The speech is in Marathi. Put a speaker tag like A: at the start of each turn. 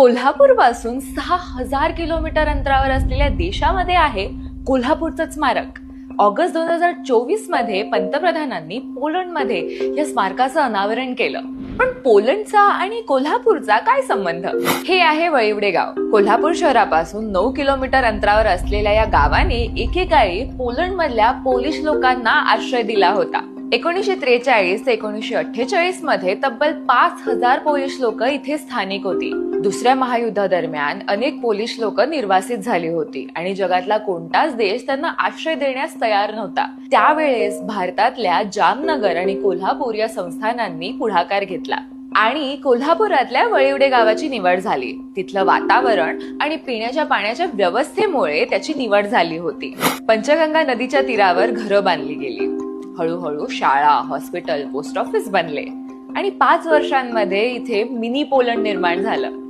A: कोल्हापूरपासून सहा हजार किलोमीटर अंतरावर असलेल्या देशामध्ये आहे कोल्हापूरचं स्मारक. ऑगस्ट दोन हजार चोवीसमध्ये पंतप्रधानांनी पोलंडमध्ये या स्मारकाचं अनावरण केलं. पण पोलंडचा आणि कोल्हापूरचा काय संबंध? हे आहे वळिवडे गाव कोल्हापूर शहरापासून नऊ किलोमीटर अंतरावर असलेल्या या गावाने एकेकाळी पोलंड मधल्या पोलिश लोकांना आश्रय दिला होता. एकोणीसशे त्रेचाळीस ते एकोणीसशे अठ्ठेचाळीसमध्ये तब्बल पाच हजार पोलिश लोक इथे स्थानिक होती. दुसऱ्या महायुद्धादरम्यान अनेक पोलिश लोक निर्वासित झाली होती आणि जगातला कोणताच देश त्यांना आश्रय देण्यास तयार नव्हता. त्यावेळेस भारतातल्या जामनगर आणि कोल्हापूर या संस्थानांनी पुढाकार घेतला आणि कोल्हापुरातल्या वळिवडे गावाची निवड झाली. तिथलं वातावरण आणि पिण्याच्या पाण्याच्या व्यवस्थेमुळे त्याची निवड झाली होती. पंचगंगा नदीच्या तीरावर घरं बांधली गेली. हळूहळू शाळा हॉस्पिटल पोस्ट ऑफिस बनले आणि पाच वर्षांमध्ये इथे मिनी पोलंड निर्माण झालं.